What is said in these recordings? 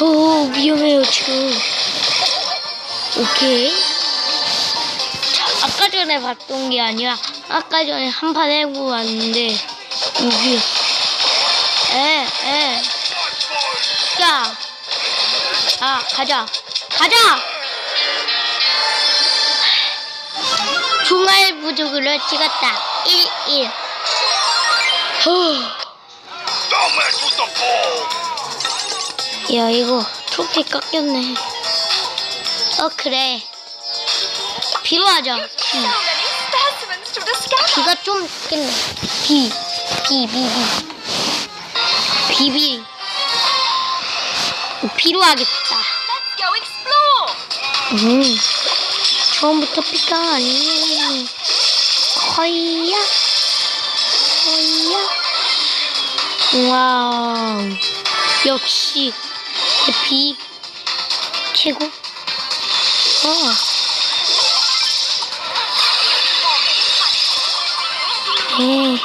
오, 위험해요, 지금. 오케이. 자, 아까 전에 봤던 게 아니라, 아까 전에 한 판 해보고 왔는데, 여기. 에, 에. 야. 아, 가자. 가자! 종알 부족으로 찍었다. 1, 1. 후. 야 이거 트로피 깎였네. 어 그래. 비로 하자 비. 비가 좀 있겠네. 비 비, 비, 비. 비비. 비로 하겠다. 음 처음부터 비가 아니네. 허이야. 허이야. 와우. 역시 비 최고 어 네,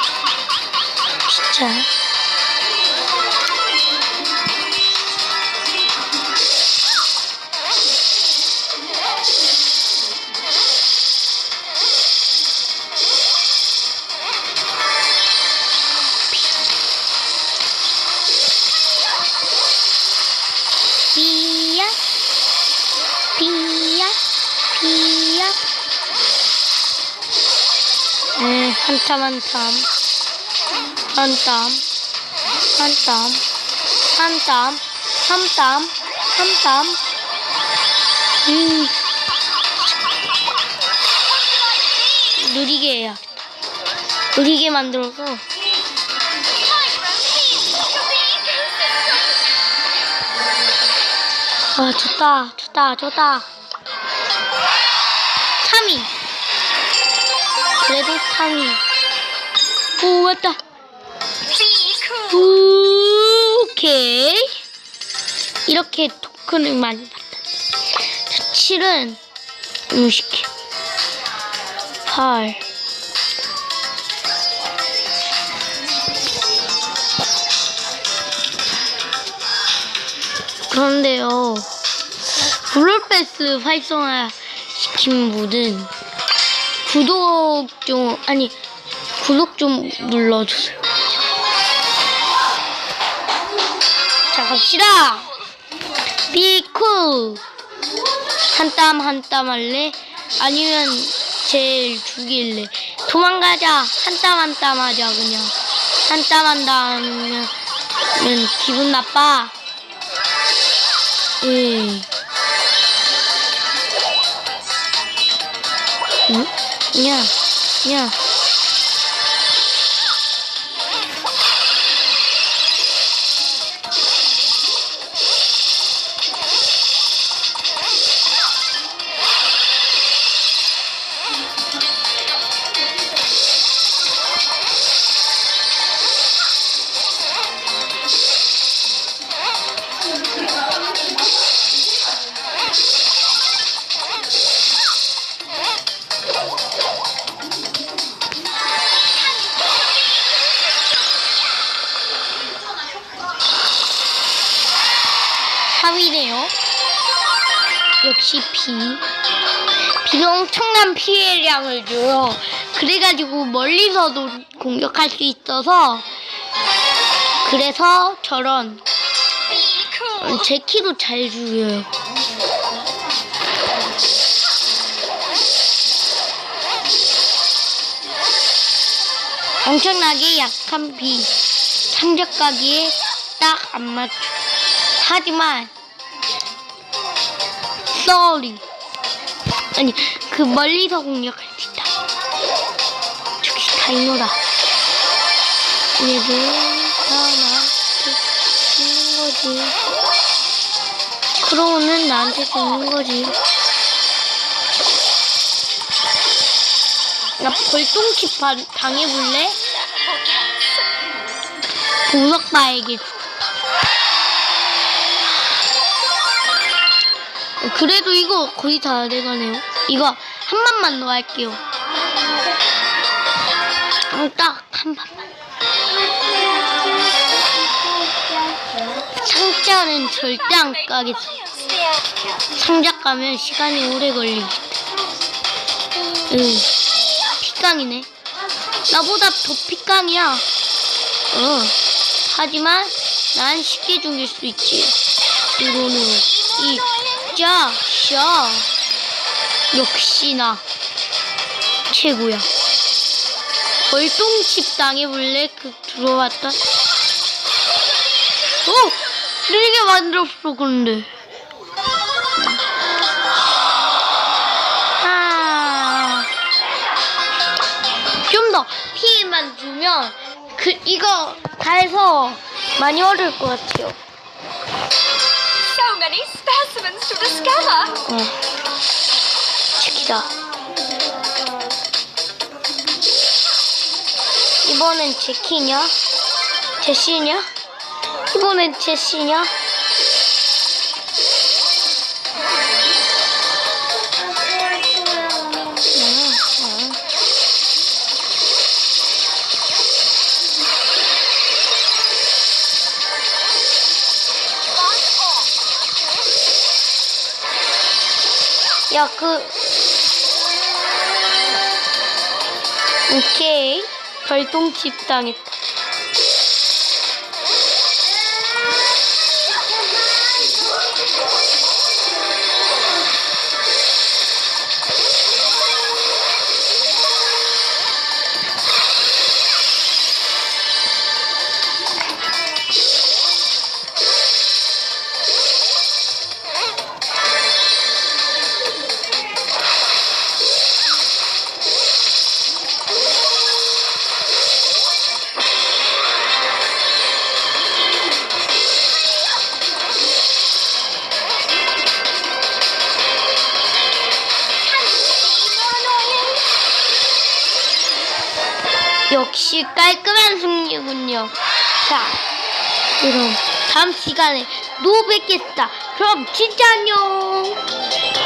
진짜. 한땀 한땀 한땀 한땀 한땀 한땀 한땀 음. 느리게 해야 느리게 만들어서. 아 좋다. 좋다. 좋다. 3위 그래도 3위 오 왔다. 오케이. 이렇게 토큰을 많이 받았다. 자, 7은 음식해. 8. 그런데요. 블루패스 활성화 시킨 분은 구독 좀, 아니, 구독 좀 눌러주세요. 자 갑시다 비쿠 한땀 한 땀 할래 아니면 제일 죽일래 도망가자 한 땀 한 땀 하자 그냥 한 땀 한 땀 하면 기분 나빠 음. 응? 야, 야. 사위네요 역시 비. 비가 엄청난 피해량을 줘요. 그래가지고 멀리서도 공격할 수 있어서 그래서 저런 제 키도 잘 죽여요. 엄청나게 약한 비. 상적가기에 딱 안 맞춰. 하지만, sorry. 아니, 그 멀리서 공격할 수 있다. 저기 다이노다. 얘들 다 나한테 죽는 거지. 크로우는 나한테 죽는 거지. 나 벌똥치 바- 당해볼래? 보석바에게 그래도 이거 거의 다 돼가네요. 이거 한 번만 더 할게요. 어, 딱한 번만. 상자 상자는 절대 안 까겠어. 상자 까면 시간이 오래 걸리기. 응. 픽강이네. 나보다 더 픽강이야. 어. 하지만 난 쉽게 죽일 수 있지. 드론으로. 이, 자, 샤. 역시나 최고야. 벌똥집 당해볼래? 그 들어왔다. 오! 느리게 만들었어, 근데. 아. 좀 더 피해만 주면, 그, 이거 다 해서 많이 어려울 것 같아요. Many specimens to discover. 어. 치키다. 이번엔 제키냐? 제시냐? 이번엔 제시냐? 야, 그. 오케이. 별똥집 당했다. 역시 깔끔한 승리군요. 자, 그럼 다음 시간에 또 뵙겠다. 그럼 진짜 안녕.